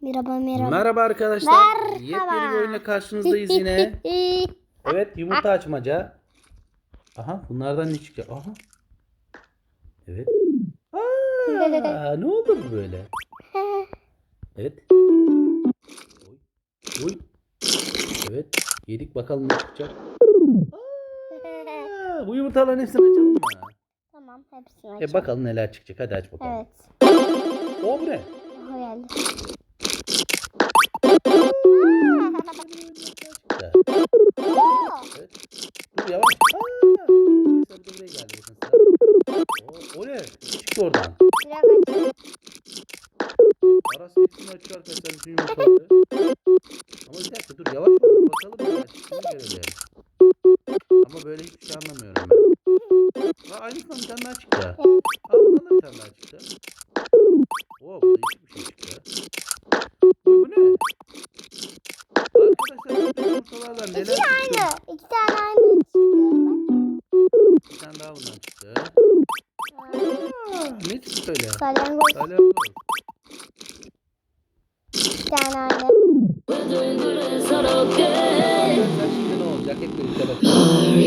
Merhaba merhaba. Merhaba arkadaşlar. Merhaba. Yepyeni bir oyunla karşınızdayız yine. Evet yumurta açmaca. Aha bunlardan ne çıkacak? Aha. Evet. Aa, ne oldu bu böyle? Evet. Oy. Oy. Evet. Yedik bakalım ne çıkacak. Aa, bu yumurtaların hepsini açalım mı? tamam hepsini E açalım. bakalım neler çıkacak. Hadi aç bakalım. Evet. O bu ne? Aha Güzel. Evet. Dur yavaş. Aa, sarı da buraya geldi. O, o ne? Çıktı oradan? Aras hepsini açıyor arkadaşlar bütün yumurtaları. Ama bir dakika dur yavaş ol. Bakalım neler çıktığını görelim. Ama böyle hiçbir şey anlamıyorum ben. Aa aynısından bir tane daha çıktı. Aa da bir tane daha çıktı. Oo bu değişik bir şey çıktı. Neler İki çıktı? aynı. İki tane aynı çıktı. Bir tane daha bundan çıktı. Aa, ne çıktı öyle? Salyangoz. Salyangoz. İki tane aynı. Arkadaşlar şimdi ne olacak? Hep birlikte bakalım.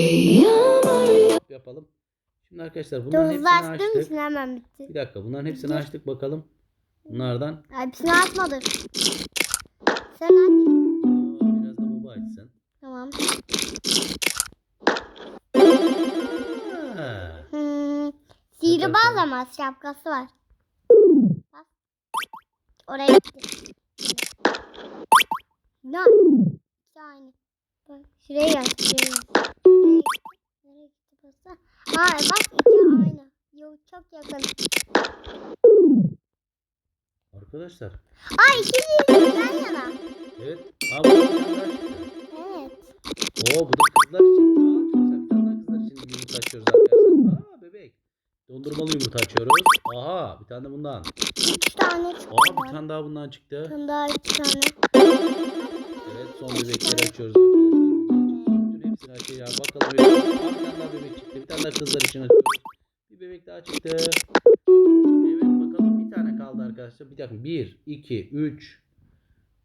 Yapalım. Şimdi arkadaşlar bunların hepsini Hızlaştığım açtık. hemen bitti. Bir dakika bunların hepsini açtık bakalım. Bunlardan Hepsini açmadım. Sen aç. Tamam. Hmm. Sihirbaz ama şapkası var. Bak. Oraya gitti. Aynı. Bak şuraya gel. Şuraya gel. Nereye gitti? Pasta? Ha bak iki aynı. Yok çok yakın. Arkadaşlar. Ay ikisi yan yana. Evet. Aa, Oo bu da kızlar için. Aa çok güzel. Bir tane daha kızlar için bir yumurta açıyoruz arkadaşlar. Aa bebek. Dondurmalı yumurta açıyoruz. Aha bir tane de bundan. Üç tane çıktı. Aa bir tane daha bundan çıktı. Bir tane daha iki tane. Evet son bebekleri açıyoruz arkadaşlar. Bütün hepsini açacağız. Bakalım öyle. Aa, bir tane daha bebek çıktı. Bir tane daha kızlar için açıyoruz. Bir bebek daha çıktı. Evet bakalım bir tane kaldı arkadaşlar. Bir dakika. 1, 2, 3,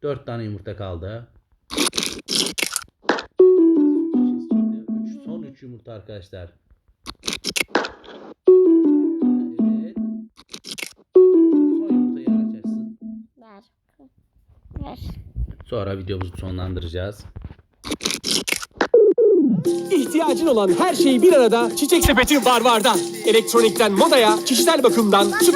4 tane yumurta kaldı. Son 3 yumurta arkadaşlar. Evet. Son yumurtayı açarsın. Ver. Ver. Sonra videomuzu sonlandıracağız. İhtiyacın olan her şey bir arada Çiçek Sepeti var varda. Elektronikten modaya, kişisel bakımdan Bir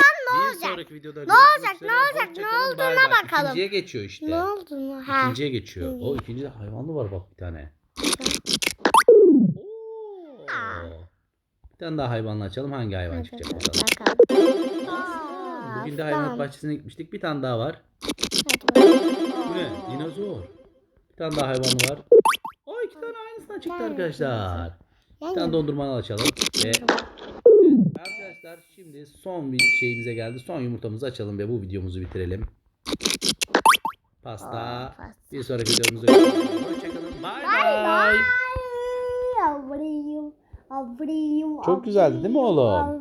sonraki videoda Ne görüşmek olacak, üzere. ne olacak, ne kalın, bay olduğuna bay. bakalım. İkinciye geçiyor işte. Ne oldu mu? Ha. İkinciye geçiyor. O ikincide hayvanlı var bak bir tane. Tane daha hayvanla açalım. Hangi hayvan Hadi çıkacak bakalım. bakalım. Aa, Bugün de hayvanat bahçesine gitmiştik. Bir tane daha var. Bu ne? Dinozor. Bir tane daha hayvanı var. O iki tane aynısından çıktı arkadaşlar. Bir tane dondurmalı açalım. Ve arkadaşlar şimdi son bir şeyimize geldi. Son yumurtamızı açalım ve bu videomuzu bitirelim. Pasta. Bir sonraki videomuzda görüşürüz. Hoşçakalın. Bay bay. Avriyum, avriyum, Çok güzeldi değil mi oğlum?